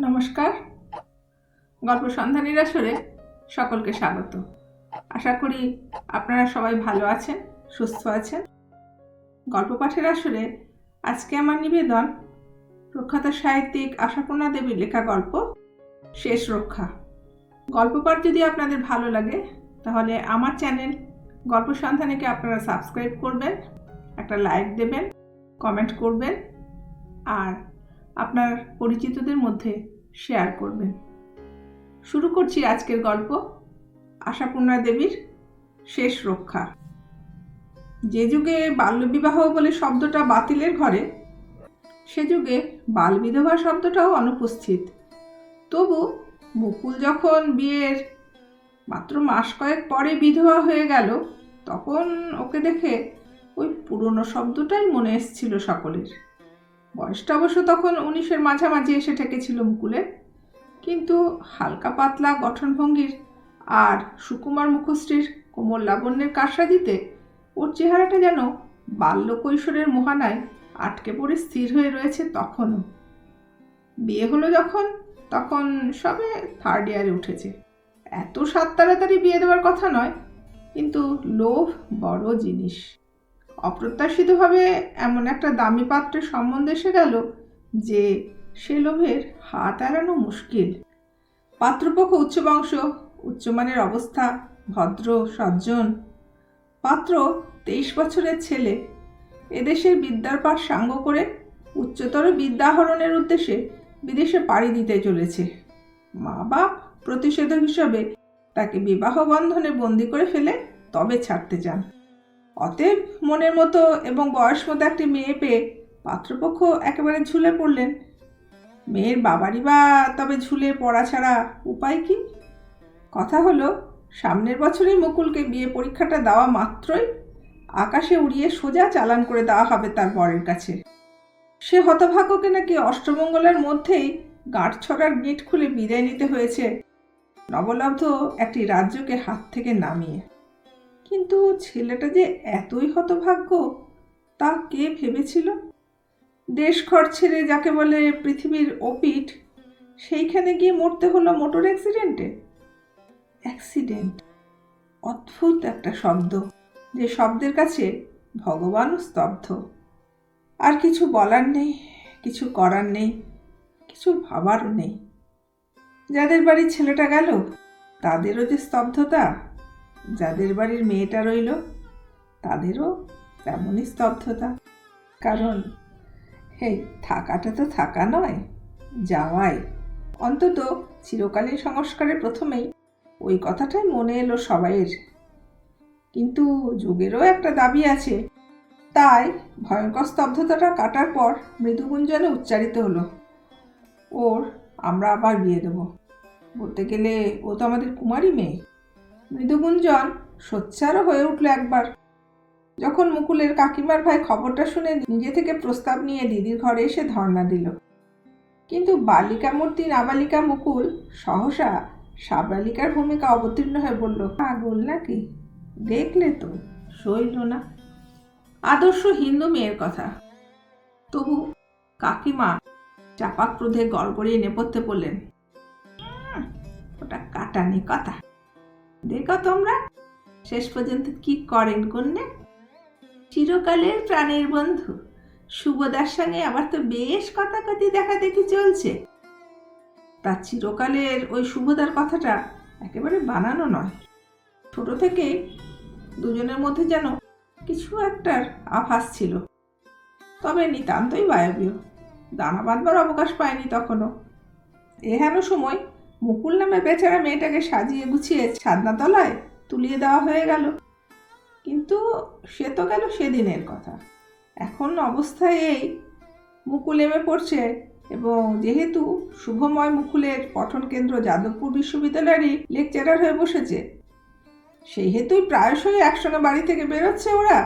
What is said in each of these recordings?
নমস্কার। গল্প সন্ধানীর আসরে সকলকে স্বাগত। আশা করি আপনারা সবাই ভালো আছেন, সুস্থ আছেন। গল্প পাঠের আসরে আজকে আমার নিবেদন প্রখ্যাত সাহিত্যিক আশাপূর্ণা দেবীর লেখা গল্প, শেষ রক্ষা। গল্প পাঠ যদি আপনাদের ভালো লাগে, তাহলে আমার চ্যানেল গল্প সন্ধানীকে আপনারা সাবস্ক্রাইব করবেন, একটা লাইক দেবেন, কমেন্ট করবেন, আর আপনার পরিচিতদের মধ্যে শেয়ার করবেন। শুরু করছি আজকের গল্প, আশাপূর্ণা দেবীর শেষ রক্ষা। যে যুগে বাল্যবিবাহ বলে শব্দটা বাতিলের ঘরে, সে যুগে বালবিধবা শব্দটাও অনুপস্থিত। তবু মুকুল যখন বিয়ের মাত্র মাস কয়েক পরে বিধবা হয়ে গেল, তখন ওকে দেখে ওই পুরনো শব্দটাই মনে এসছিল সকলের। বয়সটা অবশ্য তখন উনিশের মাঝামাঝি এসে ঠেকেছিল মুকুলের কিন্তু হালকা পাতলা গঠনভঙ্গির আর সুকুমার মুখশ্রীর কোমল লাবণ্যের কারসাজিতে ওর চেহারাটা যেন বাল্য কৈশোরের মোহানায় আটকে পড়ে স্থির হয়ে রয়েছে তখনও। বিয়ে হলো যখন, তখন সবে থার্ড ইয়ারে উঠেছে। এত সাত তাড়াতাড়ি বিয়ে দেওয়ার কথা নয়, কিন্তু লোভ বড় জিনিস। অপ্রত্যাশিতভাবে এমন একটা দামি পাত্রের সম্বন্ধ এসে গেল যে সে লোভের হাত এড়ানো মুশকিল। পাত্রপক্ষ উচ্চবংশ উচ্চমানের অবস্থা, ভদ্র, সজ্জন। পাত্র তেইশ বছরের ছেলে। এদেশের বিদ্যার পাঠ সাঙ্গ করে উচ্চতর বিদ্যাহরণের উদ্দেশ্যে বিদেশে পাড়ি দিতে চলেছে। মা বাপ প্রতিষেধক হিসাবে তাকে বিবাহ বন্ধনে বন্দি করে ফেলে তবে ছাড়তে চান। অতএব মনের মতো এবং বয়স মতো একটি মেয়ে পেয়ে পাত্রপক্ষ একেবারে ঝুলে পড়লেন। মেয়ের বাবারই বা তবে ঝুলে পড়া ছাড়া উপায় কি? কথা হলো, সামনের বছরই মুকুলকে বিয়ে পরীক্ষাটা দেওয়া মাত্রই আকাশে উড়িয়ে সোজা চালান করে দেওয়া হবে তার বরের কাছে। সে হতভাগ্যকে নাকি অষ্টমঙ্গলের মধ্যেই গাঁট ছড়ার গিট খুলে বিদায় নিতে হয়েছে। নবলব্ধ একটি রাজ্যকে হাত থেকে নামিয়ে। কিন্তু ছেলেটা যে এতই হতভাগ্য, তা কে ভেবেছিল? দেশ ঘর ছেড়ে যাকে বলে পৃথিবীর অপিট সেইখানে গিয়ে মরতে হলো মোটর অ্যাক্সিডেন্টে? অ্যাক্সিডেন্ট? অদ্ভুত একটা শব্দ, যে শব্দের কাছে ভগবানও স্তব্ধ। আর কিছু বলার নেই, কিছু করার নেই, কিছু ভাবারও নেই। যাদের বাড়ির ছেলেটা গেল, তাদেরও যে স্তব্ধতা যাদের বাড়ির মেয়েটা রইল, তাদেরও তেমনই স্তব্ধতা। কারণ এই থাকাটা তো থাকা নয়, যাওয়াই। অন্তত চিরকালীন সংস্কারের প্রথমেই ওই কথাটাই মনে এলো সবাইয়ের। কিন্তু যুগেরও একটা দাবি আছে। তাই ভয়ঙ্কর স্তব্ধতাটা কাটার পর মৃদুগুঞ্জনে উচ্চারিত হলো, ওর, আমরা আবার বিয়ে দেবো। বলতে গেলে ও তো আমাদের কুমারী মেয়ে। মৃদুগুঞ্জন সোচ্চারও হয়ে উঠল একবার। যখন মুকুলের কাকিমার ভাই খবরটা শুনে নিজে থেকে প্রস্তাব নিয়ে দিদির ঘরে এসে ধর্ণা দিল। কিন্তু বালিকা মূর্তি নাবালিকা মুকুল সহসা সাবালিকার ভূমিকা অবতীর্ণ হয়ে বলল পাগল নাকি? দেখলে তো সইল না। আদর্শ হিন্দু মেয়ের কথা। তবু কাকিমা চাপাক ক্রোধে গড়গড়িয়ে নেপথ্যে বললেন "হুম, ওটা কাটানি কথা। দেখো তোমরা। শেষ পর্যন্ত কি করেন কন্যা? চিরকালের প্রাণের বন্ধু। সুবোদার সঙ্গে আবার তো বেশ কথাকথি দেখা দেখি চলছে। তা চিরকালের ওই শুভদার কথাটা একেবারে বানানো নয়। ছোট থেকে দুজনের মধ্যে যেন কিছু একটার আভাস ছিল। তবে নিতান্তই বায়বীয়। দানা বাঁধবার অবকাশ পায়নি তখনও। এহেন সময় মুকুল নামে বেচারা মেয়েটাকে সাজিয়ে গুছিয়ে তলায় তুলিয়ে দেওয়া হয়ে গেল। কিন্তু সে তো গেল সেদিনের কথা। এখন অবস্থায় এই, মুকুল এমে পড়ছে এবং যেহেতু শুভময় মুকুলের পঠন কেন্দ্র যাদবপুর বিশ্ববিদ্যালয়েরই লেকচারার হয়ে বসেছে, সেই হেতুই প্রায়শই একসঙ্গে বাড়ি থেকে বেরোচ্ছে ওরা।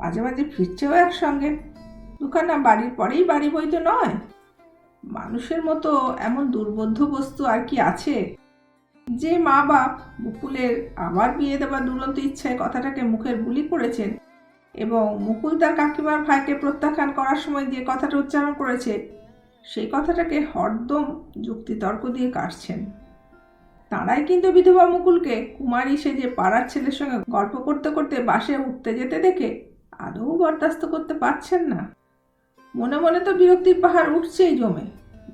মাঝে মাঝে ফিরছেও একসঙ্গে। দুখানা বাড়ির পরেই বাড়ি বই তো নয়। মানুষের মতো এমন দুর্বোধ্য বস্তু আর কি আছে? যে মা বাপ মুকুলের আবার বিয়ে দেওয়ার দুরন্ত ইচ্ছায় কথাটাকে মুখের বুলি করেছেন এবং মুকুল তার কাকিমার ভাইকে প্রত্যাখ্যান করার সময় যে কথাটা উচ্চারণ করেছে, সেই কথাটাকে হরদম যুক্তিতর্ক দিয়ে কাটছেন। তাঁরাই কিন্তু বিধবা মুকুলকে কুমারী সেজে পাড়ার ছেলের সঙ্গে গল্প করতে করতে বাসে উঠতে যেতে দেখে আদৌ বরদাস্ত করতে পারছেন না। মনে মনে তো বিরক্তির পাহাড় উঠছেই জমে।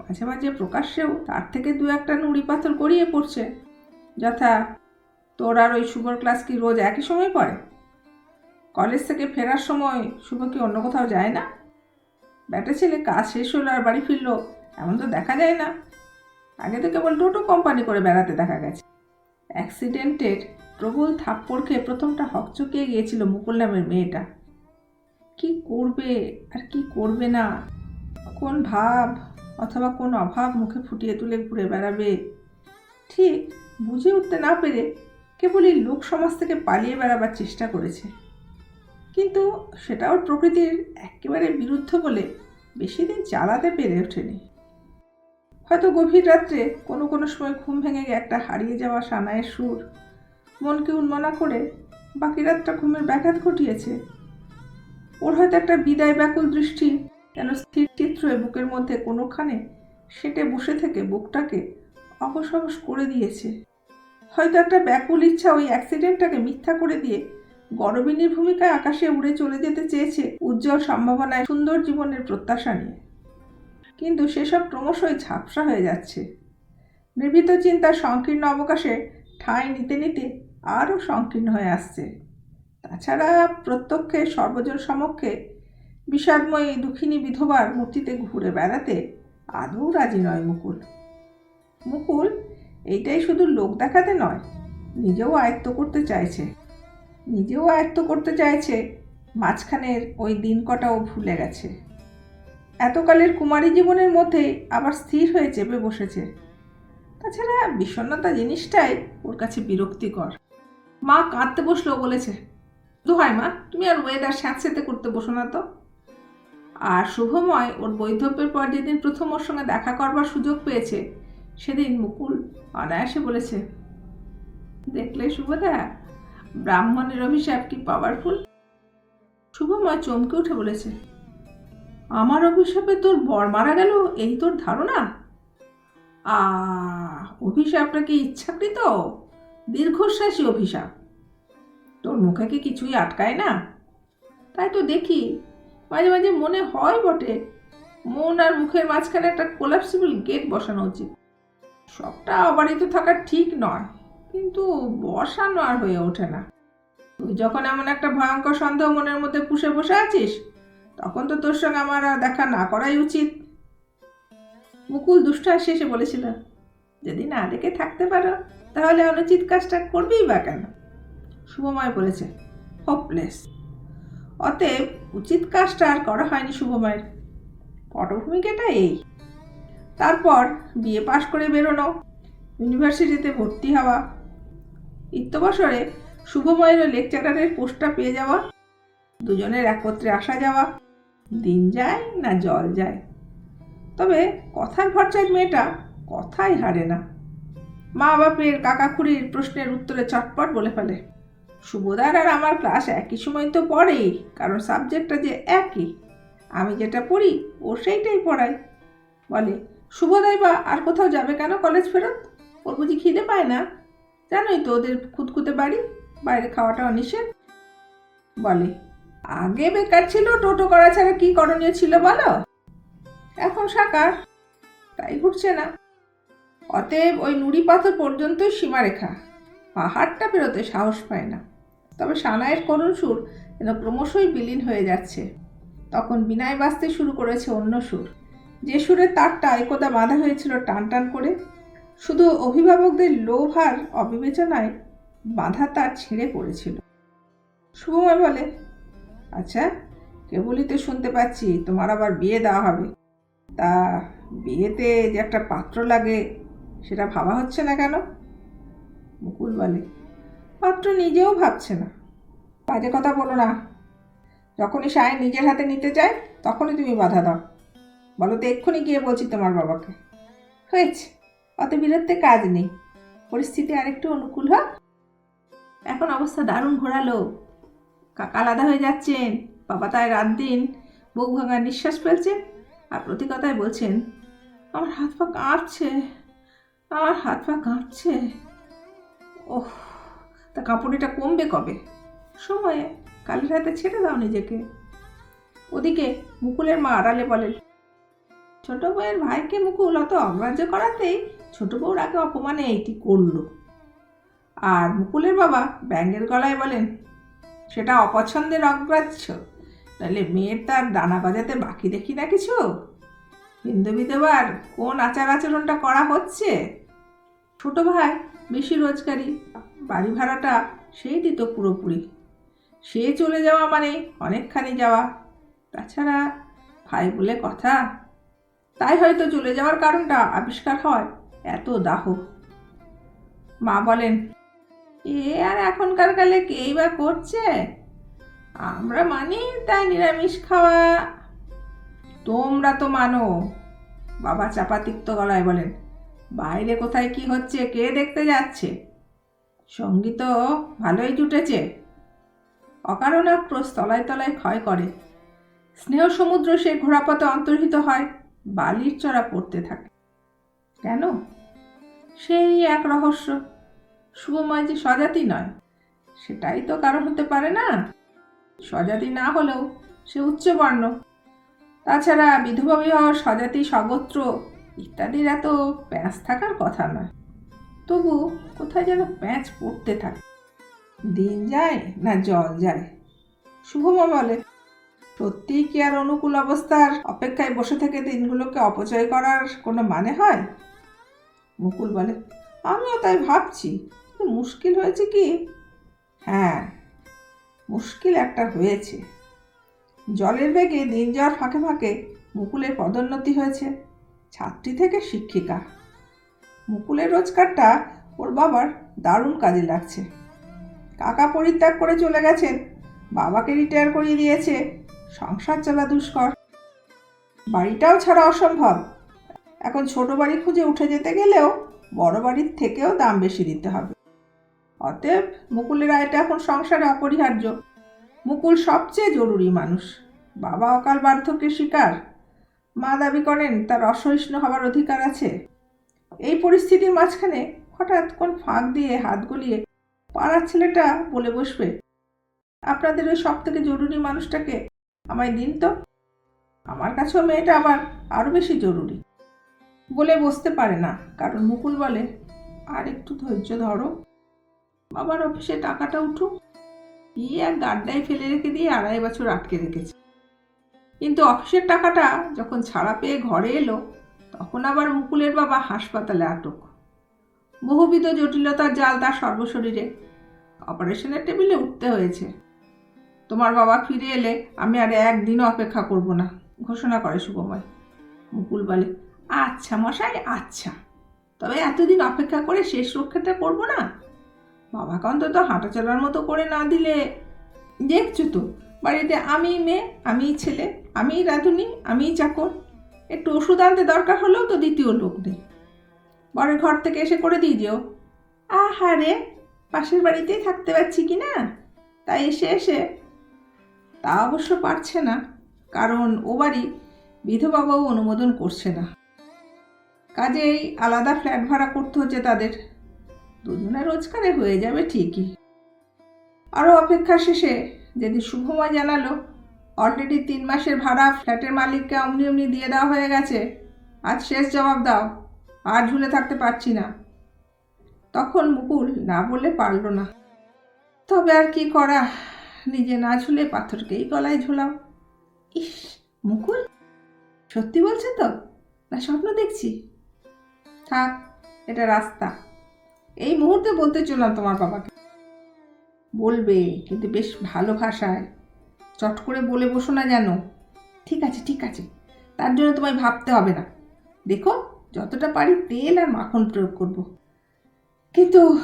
মাঝে মাঝে প্রকাশ্যেও তার থেকে দু একটা নুড়ি পাথর গড়িয়ে পড়ছে। যথা, তোর আর ওই শুভর ক্লাস কি রোজ একই সময় পড়ে? কলেজ থেকে ফেরার সময় শুভ কি অন্য কোথাও যায় না? ব্যাটা ছেলে কাজ শেষ হলো আর বাড়ি ফিরলো, এমন তো দেখা যায় না। আগে তো কেবল টোটো কোম্পানি করে বেড়াতে দেখা গেছে। অ্যাক্সিডেন্টের প্রবল থাপ্পড় খেয়ে প্রথমটা হকচকিয়ে গিয়েছিল মুকুল নামের মেয়েটা। কি করবে? আর কি করবে না? কোন ভাব অথবা কোন অভাব মুখে ফুটিয়ে তুলে ঘুরে বেড়াবে? ঠিক, বুঝে উঠতে না পেরে কেবলই লোক সমাজ থেকে পালিয়ে বেড়াবার চেষ্টা করেছে। কিন্তু সেটা ওর প্রকৃতির একেবারে বিরুদ্ধ বলে বেশি দিন চালাতে পেরে ওঠেনি। হয়তো গভীর রাত্রে কোনো কোনো সময় ঘুম ভেঙে গিয়ে একটা হারিয়ে যাওয়া সানায়ের সুর মনকে উন্মনা করে বাকি রাতটা ঘুমের ব্যাঘাত ঘটিয়েছে। ওর হয়তো একটা বিদায় ব্যাকুল দৃষ্টি, যেন স্থির চিত্র বুকের মধ্যে কোনোখানে সেটে বসে থেকে বুকটাকে অবশ করে দিয়েছে। হয়তো একটা ব্যাকুল ইচ্ছা ওই অ্যাক্সিডেন্টটাকে মিথ্যা করে দিয়ে গরবিনীর ভূমিকায় আকাশে উড়ে চলে যেতে চেয়েছে উজ্জ্বল সম্ভাবনায় সুন্দর জীবনের প্রত্যাশা নিয়ে। কিন্তু সেসব ক্রমশই ঝাপসা হয়ে যাচ্ছে। নির্ভীত চিন্তার সংকীর্ণ অবকাশে ঠাঁই নিতে নিতে আরও সংকীর্ণ হয়ে আসছে। তাছাড়া প্রত্যক্ষে সর্বজন সমক্ষে বিষাদময়ী দুঃখিনী বিধবার মূর্তিতে ঘুরে বেড়াতে আদৌ রাজি নয় মুকুল। মুকুল, এইটাই শুধু লোক দেখাতে নয়, নিজেও আয়ত্ত করতে চাইছে। নিজেও আয়ত্ত করতে চাইছে, মাঝখানের ওই দিন কটাও ভুলে গেছে। এতকালের কুমারী জীবনের মধ্যেই আবার স্থির হয়ে চেপে বসেছে। তাছাড়া বিষণ্ণতা জিনিসটাই ওর কাছে বিরক্তিকর। মা কাঁদতে বসল বলেছে দোহাই মা। তুমি আর ওয়েদার স্যাঁতস্যাঁতে করতে বসো না তো। আর শুভময় ওর বৈধব্যের পর যেদিন প্রথম ওর সঙ্গে দেখা করবার সুযোগ পেয়েছে, সেদিন মুকুল অনায়াসে বলেছে, দেখলে শুভদা ব্রাহ্মণের অভিশাপ কি পাওয়ারফুল শুভময় চমকে উঠে বলেছে, আমার অভিশাপে তোর বর মারা গেল, এই তোর ধারণা? আ অভিশাপটা কি ইচ্ছাকৃত? দীর্ঘশ্বাসী অভিশাপ। তোর মুখে কি কিছুই আটকায় না? তাই তো দেখি, মাঝে মাঝে মনে হয় বটে, মন আর মুখের মাঝখানে একটা কোলাপসিবল গেট বসানো উচিত। সবটা অবারিত থাকা ঠিক নয়, কিন্তু বসানো আর হয়ে ওঠে না। তুই যখন এমন একটা ভয়ঙ্কর সন্দেহ মনের মধ্যে পুষে বসে আছিস, তখন তো তোর সঙ্গে আমার দেখা না করাই উচিত। মুকুল হাসি এসে বলেছিল, যদি না দেখে থাকতে পারো, তাহলে অনুচিত কাজটা করবেই বা কেন? শুভময় বলেছে হোপলেস অতএব উচিত কাজটা আর করা হয়নি শুভময়ের। পটভূমিকাটা এই। তারপর বিয়ে পাশ করে বেরোনো, ইউনিভার্সিটিতে ভর্তি হওয়া। ইত্যবসরে শুভময়ের লেকচারারের পোস্টটা পেয়ে যাওয়া, দুজনের একত্রে আসা যাওয়া, দিন যায় না জল যায়। তবে কথার ভরচায় মেয়েটা কথাই হারে না। মা বাপের কাকা খুড়ির প্রশ্নের উত্তরে চটপট বলে ফেলে। শুভদার আর আমার ক্লাস একই সময় তো পড়েই, কারণ সাবজেক্টটা যে একই। আমি যেটা পড়ি, ও সেইটাই পড়াই বলে শুভদাই বা আর কোথাও যাবে কেন কলেজ ফেরত? ওর বুঝি খিদে পায় না। জানোই তো ওদের খুদকুতে বাড়ি, বাইরে খাওয়াটা অনিষেধ বলে, আগে বেকার ছিল, টোটো করা ছাড়া কি করণীয় ছিল বলো? এখন সাকার, তাই ঘুরছে না। অতএব ওই নুড়ি পাথর পর্যন্তই সীমারেখা। পাহাড়টা পেরোতে সাহস পায় না। তবে সানায়ের করুণ সুর যেন ক্রমশই বিলীন হয়ে যাচ্ছে। তখন বিনায় বাজতে শুরু করেছে অন্য সুর। যে সুরের তারটা একদা বাঁধা হয়েছিল টান টান করে, শুধু অভিভাবকদের লোভ আর অবিবেচনায় বাঁধা তার ছিঁড়ে পড়েছিল। শুভময় বলে আচ্ছা কেবলই তো শুনতে পাচ্ছি, তোমার আবার বিয়ে দেওয়া হবে। তা বিয়েতে যে একটা পাত্র লাগে, সেটা ভাবা হচ্ছে না কেন? মুকুল বলে পাত্র নিজেও ভাবছে না। বাজে কথা বলো না। যখনই সায় নিজের হাতে নিতে চায়, তখনই তুমি বাধা দাও। বলো তো এক্ষুনি গিয়ে বলছি তোমার বাবাকে। হয়েছে, অত বিরত্বে কাজ নেই। পরিস্থিতি আরেকটু অনুকূল হোক। এখন অবস্থা দারুণ ঘোরালো। কাকা আলাদা হয়ে যাচ্ছেন, বাবা তাই রাত দিন বুক ভাঙা নিঃশ্বাস ফেলছেন আর প্রতি কথায় বলছেন, আমার হাত পা কাঁপছে, আমার হাত পা কাঁপছে। ওহ। তা কাঁপুনিটা কমবে কবে? সময়ে, কালের হাতে ছেড়ে দাও নিজেকে। ওদিকে মুকুলের মা আড়ালে বলেন ছোট বউয়ের ভাইকে মুকুল অত অগ্রাহ্য করাতেই ছোট বউর আগে অপমানে এইটি করল। আর মুকুলের বাবা ব্যাঙ্গের গলায় বলেন, সেটা অপছন্দের অগ্রাহ্য। তাহলে মেয়ের তার ডানা বাজাতে বাকি দেখি না কিছু। হিন্দু বিধবার কোন আচার আচরণটা করা হচ্ছে? ছোট ভাই বেশি রোজগারি। বাড়ি ভাড়াটা সেই দিত পুরোপুরি। সে চলে যাওয়া মানে অনেকখানি যাওয়া। তাছাড়া ভাই বলে কথা, তাই হয়তো চলে যাওয়ার কারণটা আবিষ্কার হয় এত দাহ। মা বলেন, এ আর এখনকার কালে কেই বা করছে? আমরা মানি তাই নিরামিষ খাওয়া। তোমরা তো মানো। বাবা চাপাতিক্ত গলায় বলেন বাইরে কোথায় কি হচ্ছে, কে দেখতে যাচ্ছে? সংগীত ভালোই জুটেছে। অকারণ আক্রোশ তলায় তলায় ক্ষয় করে। স্নেহ সমুদ্র সে ঘোড়াপথে অন্তর্হিত হয়, বালির চড়া পড়তে থাকে। কেন? সেই এক রহস্য। শুভময় যে স্বজাতি নয়, সেটাই তো কারণ হতে পারে না। স্বজাতি না হলেও সে উচ্চবর্ণ। তাছাড়া বিধবা বিবাহ স্বজাতি স্বগোত্র ইত্যাদির এত প্যাঁচ থাকার কথা নয় তবু কোথায় যেন প্যাঁচ পড়তে থাকে। দিন যায় না জল যায়। শুভমা বলে, সত্যিই কি আর অনুকূল অবস্থার অপেক্ষায় বসে থেকে দিনগুলোকে অপচয় করার কোনো মানে হয়? মুকুল বলে, আমিও তাই ভাবছি। মুশকিল হয়েছে কি? হ্যাঁ মুশকিল একটা হয়েছে। জলের বেগে দিন যাওয়ার ফাঁকে ফাঁকে মুকুলের পদোন্নতি হয়েছে। ছাত্রী থেকে শিক্ষিকা। মুকুলের রোজগারটা ওর বাবার দারুণ কাজে লাগছে। কাকা পরিত্যাগ করে চলে গেছেন, বাবাকে রিটায়ার করিয়ে দিয়েছে, সংসার চলা দুষ্কর। বাড়িটাও ছাড়া অসম্ভব। এখন ছোট বাড়ি খুঁজে উঠে যেতে গেলেও বড় বাড়ির থেকেও দাম বেশি দিতে হবে। অতএব মুকুলের আয়টা এখন সংসারে অপরিহার্য। মুকুল সবচেয়ে জরুরি মানুষ। বাবা অকাল বার্ধক্যের শিকার। মা দাবি করেন, তার অসহিষ্ণু হবার অধিকার আছে। এই পরিস্থিতির মাঝখানে হঠাৎ কোন ফাঁক দিয়ে হাত গলিয়ে, পাড়ার ছেলেটা বলে বসবে, আপনাদের ওই সব থেকে জরুরি মানুষটাকে আমায় দিন তো। আমার কাছেও মেয়েটা আবার আরও বেশি জরুরি। বলে বসতে পারে না, কারণ মুকুল বলে, আর একটু ধৈর্য ধরো। বাবার অফিসে টাকাটা উঠুক। কি এক গাড্ডায় ফেলে রেখে দিয়ে আড়াই বছর আটকে রেখেছে। কিন্তু অফিসের টাকাটা যখন ছাড়া পেয়ে ঘরে এলো, তখন আবার মুকুলের বাবা হাসপাতালে আটক। বহুবিধ জটিলতার জাল তার সর্বশরীরে। অপারেশনের টেবিলে উঠতে হয়েছে। তোমার বাবা ফিরে এলে আমি আর একদিনও অপেক্ষা করব না, ঘোষণা করে শুভময় মুকুল বলে আচ্ছা মশাই আচ্ছা। তবে এতদিন অপেক্ষা করে শেষ রক্ষাটা করব না? বাবাকে অন্তত হাঁটা চলার মতো করে না দিলে, দেখছ তো বাড়িতে আমি মেয়ে, আমিই ছেলে, আমিই রাঁধুনি, আমিই চাকর। একটু ওষুধ আনতে দরকার হলেও তো দ্বিতীয় লোক নেই বরের ঘর থেকে এসে করে দিয়ে যেও আহারে, পাশের বাড়িতেই থাকতে পারছি কি না? তাই এসে এসে। তা অবশ্য পারছে না, কারণ ও বাড়ি বিধবাবাও অনুমোদন করছে না। কাজেই আলাদা ফ্ল্যাট ভাড়া করতে হচ্ছে তাদের। দুজনের রোজগারে হয়ে যাবে ঠিকই। আরও অপেক্ষা শেষে যেদিন শুভময় জানালো অলরেডি তিন মাসের ভাড়া ফ্ল্যাটের মালিককে অমনি অমনি দিয়ে দেওয়া হয়ে গেছে, আজ শেষ জবাব দাও, আর ঝুলে থাকতে পারছি না। তখন মুকুল না বলে পারল না। তবে আর কি করা, নিজে না ঝুলে পাথরকেই গলায় ঝুলাও। ইস, মুকুল? সত্যি বলছে তো? না, স্বপ্ন দেখছি। থাক, এটা রাস্তা। এই মুহূর্তে বলতে চললাম তোমার বাবাকে। বলবে, কিন্তু বেশ ভালো ভাষায়। চট করে বলে বসো না যেন। ঠিক আছে ঠিক আছে। তার জন্য তোমায় ভাবতে হবে না। দেখো, যতটা পারি তেল আর মাখন প্রয়োগ করব। কিন্তু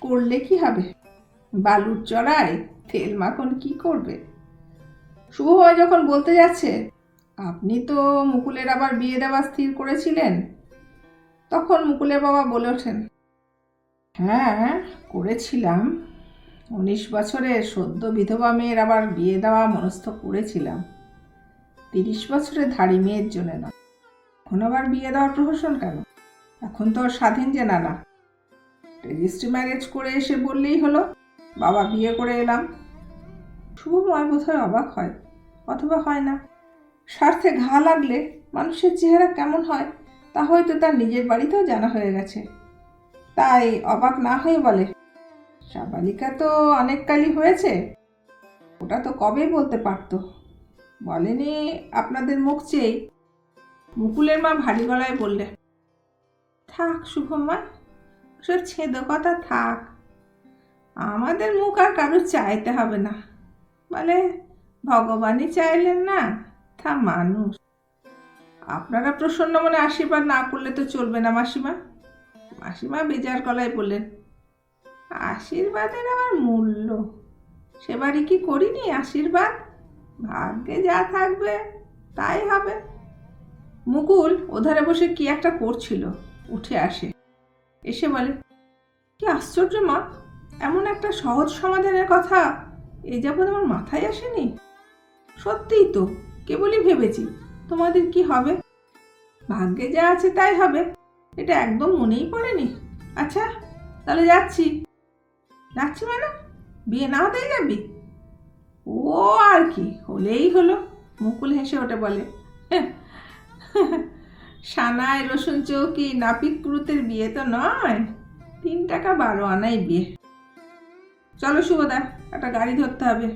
করলে কি হবে? বালুর চড়ায় তেল মাখন কি করবে? শুভ শুভময় যখন বলতে যাচ্ছে, আপনি তো মুকুলের আবার বিয়ে দেওয়া স্থির করেছিলেন? তখন মুকুলের বাবা বলে ওঠেন হ্যাঁ করেছিলাম। উনিশ বছরে সদ্য বিধবা মেয়ের আবার বিয়ে দেওয়া মনস্থ করেছিলাম। তিরিশ বছরের ধাড়ি মেয়ের জন্য না এখন আবার বিয়ে দেওয়ার প্রহসন কেন? এখন তো স্বাধীন যে নানা রেজিস্ট্রি ম্যারেজ করে এসে বললেই হলো, বাবা বিয়ে করে এলাম। শুভময় বোধহয় অবাক হয়, অথবা হয় না। স্বার্থে ঘা লাগলে মানুষের চেহারা কেমন হয়, তা হয়তো তার নিজের বাড়িতেও জানা হয়ে গেছে। তাই অবাক না হয়ে বলে সাবালিকা তো অনেক কালই হয়েছে। ওটা তো কবে বলতে পারতো? বলেনি আপনাদের মুখ চেয়েই। মুকুলের মা ভারী গলায় বললে, থাক শুভমা সব ছেদ কথা থাক। আমাদের মুখ আর কারুর চাইতে হবে না। বলে, ভগবানই চাইলেন না, তা মানুষ। আপনারা প্রসন্ন মনে আশীর্বাদ না করলে তো চলবে না মাসিমা। মাসিমা বেজার গলায় বললেন আশীর্বাদের আমার মূল্য। সেবারই কি করিনি আশীর্বাদ? ভাগ্যে যা থাকবে, তাই হবে। মুকুল ওধারে বসে কি একটা করছিল, উঠে আসে। এসে বলে, কি আশ্চর্য মা, এমন একটা সহজ সমাধানের কথা এই যাবৎ আমার মাথায় আসেনি? সত্যিই তো, কেবলই ভেবেছি। তোমাদের কি হবে? ভাগ্যে যা আছে তাই হবে। এটা একদম মনেই পড়েনি। আচ্ছা তাহলে যাচ্ছি। যাচ্ছি মানে বিয়ে না হতেই যাবি ও আর কি, হলেই হলো। মুকুল হেসে ওঠে বলে সানায় রসুন চৌকি নাপিত পুরুতের বিয়ে তো নয়। তিন টাকা বারো আনাই বিয়ে। চলো শুভদা একটা গাড়ি ধরতে হবে।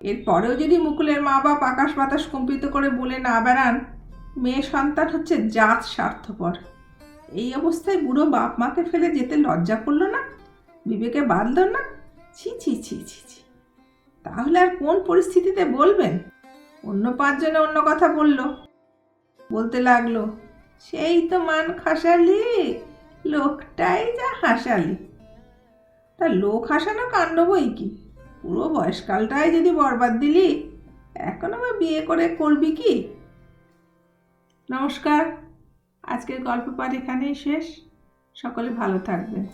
এরপরেও যদি মুকুলের মা বাপ আকাশ বাতাস কম্পিত করে বলে না বেড়ান, মেয়ে সন্তান হচ্ছে জাত স্বার্থপর। এই অবস্থায় বুড়ো বাপ মাকে ফেলে যেতে লজ্জা করল না? বিবেকে বাঁধল না? ছি ছি ছি ছি ছি। তাহলে আর কোন পরিস্থিতিতে বলবেন? অন্য পাঁচজনে অন্য কথা বলল। বলতে লাগল, সেই তো মান খাসালি, লোকটাই যা হাসালি। তা লোক হাসানো কাণ্ড বই কি? পুরো বয়সকালটাই যদি বরবাদ দিলি, এখন আবার বিয়ে করে করবি কি? নমস্কার, আজকের গল্প পাঠ এখানেই শেষ। সকলে ভালো থাকবেন।